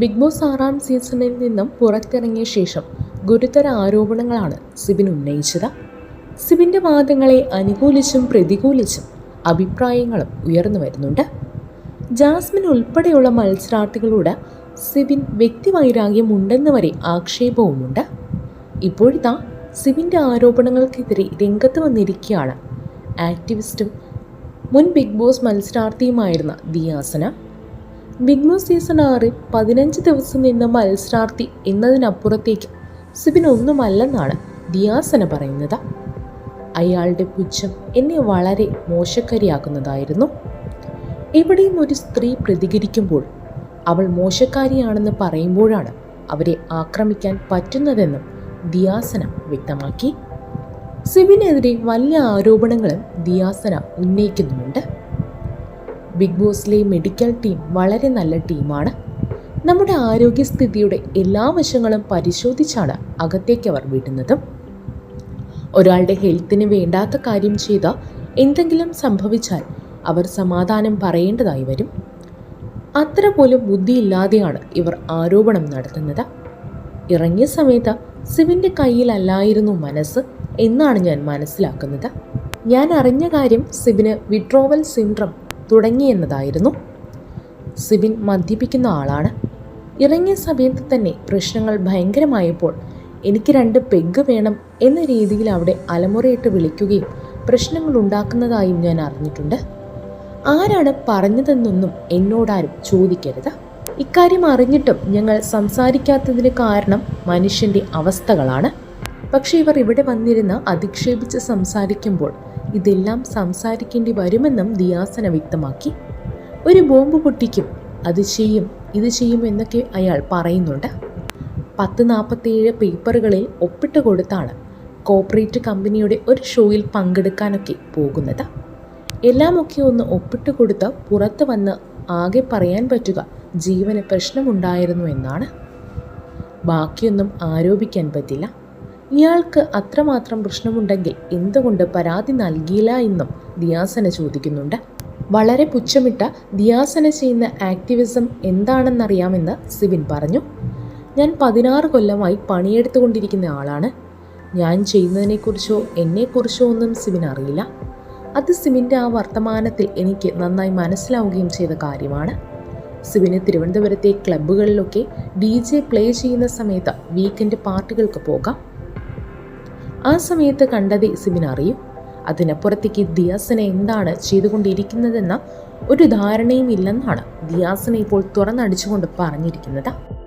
Big boss ആറാം സീസണിൽ നിന്നും പുറത്തിറങ്ങിയ ശേഷം ഗുരുതര ആരോപണങ്ങളാണ് സിബിൻ ഉന്നയിച്ചത്. സിബിന്റെ വാദങ്ങളെ അനുകൂലിച്ചും പ്രതികൂലിച്ചും അഭിപ്രായങ്ങളും ഉയർന്നു വരുന്നുണ്ട്. ജാസ്മിൻ ഉൾപ്പെടെയുള്ള മത്സരാർത്ഥികളോട് സിബിൻ വ്യക്തിവൈരാഗ്യം ഉണ്ടെന്ന് വരെ ആക്ഷേപവുമുണ്ട്. ഇപ്പോഴിതാ സിബിന്റെ ആരോപണങ്ങൾക്കെതിരെ രംഗത്ത് വന്നിരിക്കുകയാണ് ആക്ടിവിസ്റ്റും മുൻ ബിഗ് ബോസ് മത്സരാർത്ഥിയുമായിരുന്ന ദിയാസന. ബിഗ് ബോസ് സീസൺ ആറിൽ പതിനഞ്ച് ദിവസം നിന്ന മത്സരാർത്ഥി എന്നതിനപ്പുറത്തേക്ക് സിബിൻ ഒന്നുമല്ലെന്നാണ് ദിയാസന പറയുന്നത്. അയാളുടെ പുച്ഛം എന്നെ വളരെ മോശക്കാരിയാക്കുന്നതായിരുന്നു. എവിടെയും ഒരു സ്ത്രീ പ്രതികരിക്കുമ്പോൾ അവൾ മോശക്കാരിയാണെന്ന് പറയുമ്പോഴാണ് അവരെ ആക്രമിക്കാൻ പറ്റുന്നതെന്നും ദിയാസന വ്യക്തമാക്കി. സിബിനെതിരെ വലിയ ആരോപണങ്ങളും ദിയാസന ഉന്നയിക്കുന്നുമുണ്ട്. ബിഗ് ബോസിലെ മെഡിക്കൽ ടീം വളരെ നല്ല ടീമാണ്. നമ്മുടെ ആരോഗ്യസ്ഥിതിയുടെ എല്ലാ വശങ്ങളും പരിശോധിച്ചാണ് അകത്തേക്ക് അവർ വിടുന്നതും. ഒരാളുടെ ഹെൽത്തിന് വേണ്ടാത്ത കാര്യം ചെയ്ത എന്തെങ്കിലും സംഭവിച്ചാൽ അവർ സമാധാനം പറയേണ്ടതായി വരും. അത്ര പോലും ബുദ്ധിയില്ലാതെയാണ് ഇവർ ആരോപണം നടത്തുന്നത്. ഇറങ്ങിയ സമയത്ത് സിവിന്റെ കയ്യിലല്ലായിരുന്നു മനസ്സ് എന്നാണ് ഞാൻ മനസ്സിലാക്കുന്നത്. ഞാൻ അറിഞ്ഞ കാര്യം സിബിന് വിഡ്രോവൽ സിൻഡ്രം തുടങ്ങിയെന്നതായിരുന്നു സിബിൻ മദ്യപിക്കുന്ന ആളാണ്. ഇറങ്ങിയ സമയത്ത് തന്നെ പ്രശ്നങ്ങൾ ഭയങ്കരമായപ്പോൾ എനിക്ക് രണ്ട് പെഗ് വേണം എന്ന രീതിയിൽ അവിടെ അലമുറയിട്ട് വിളിക്കുകയും പ്രശ്നങ്ങൾ ഉണ്ടാക്കുന്നതായും ഞാൻ അറിഞ്ഞിട്ടുണ്ട്. ആരാണ് പറഞ്ഞതെന്നൊന്നും എന്നോടാരും ചോദിക്കരുത്. ഇക്കാര്യം അറിഞ്ഞിട്ടും ഞങ്ങൾ സംസാരിക്കാത്തതിന് കാരണം മനുഷ്യന്റെ അവസ്ഥകളാണ്. പക്ഷേ ഇവർ ഇവിടെ വന്നിരുന്ന് അധിക്ഷേപിച്ച് സംസാരിക്കുമ്പോൾ ഇതെല്ലാം സംസാരിക്കേണ്ടി വരുമെന്നും ദിയാസന വ്യക്തമാക്കി. ഒരു ബോംബ് പൊട്ടിക്കും അത് ചെയ്യും ഇത് ചെയ്യും എന്നൊക്കെ അയാൾ പറയുന്നുണ്ട്. പത്ത് നാൽപ്പത്തേഴ് പേപ്പറുകളിൽ ഒപ്പിട്ട് കൊടുത്താണ് കോപ്പറേറ്റ് കമ്പനിയുടെ ഒരു ഷോയിൽ പങ്കെടുക്കാനൊക്കെ പോകുന്നത്. എല്ലാമൊക്കെ ഒന്ന് ഒപ്പിട്ട് കൊടുത്ത് പുറത്ത് വന്ന് ആകെ പറയാൻ പറ്റുക ജീവന് പ്രശ്നമുണ്ടായിരുന്നു എന്നാണ്. ബാക്കിയൊന്നും ആരോപിക്കാൻ പറ്റില്ല. ഇയാൾക്ക് അത്രമാത്രം പ്രശ്നമുണ്ടെങ്കിൽ എന്തുകൊണ്ട് പരാതി നൽകിയില്ല എന്നും ദിയാസന ചോദിക്കുന്നുണ്ട്. വളരെ പുച്ഛമിട്ട ദിയാസന ചെയ്യുന്ന ആക്ടിവിസം എന്താണെന്നറിയാമെന്ന് സിവിൻ പറഞ്ഞു. ഞാൻ പതിനാറ് കൊല്ലമായി പണിയെടുത്തുകൊണ്ടിരിക്കുന്ന ആളാണ്. ഞാൻ ചെയ്യുന്നതിനെക്കുറിച്ചോ എന്നെക്കുറിച്ചോ ഒന്നും സിവിൻ അറിയില്ല. അത് സിബിന്റെ ആ വർത്തമാനത്തിൽ എനിക്ക് നന്നായി മനസ്സിലാവുകയും ചെയ്ത കാര്യമാണ്. സിബിന് തിരുവനന്തപുരത്തെ ക്ലബ്ബുകളിലൊക്കെ ഡി ജെ പ്ലേ ചെയ്യുന്ന സമയത്ത് വീക്കെൻഡ് പാർട്ടികൾക്ക് പോകാം. ആ സമയത്ത് കണ്ടത് സിബിൻ അറിയും. അതിനപ്പുറത്തേക്ക് ദിയാസന എന്താണ് ചെയ്തുകൊണ്ടിരിക്കുന്നതെന്ന ഒരു ധാരണയും ഇല്ലെന്നാണ് ദിയാസന ഇപ്പോൾ തുറന്നടിച്ചുകൊണ്ട് പറഞ്ഞിരിക്കുന്നത്.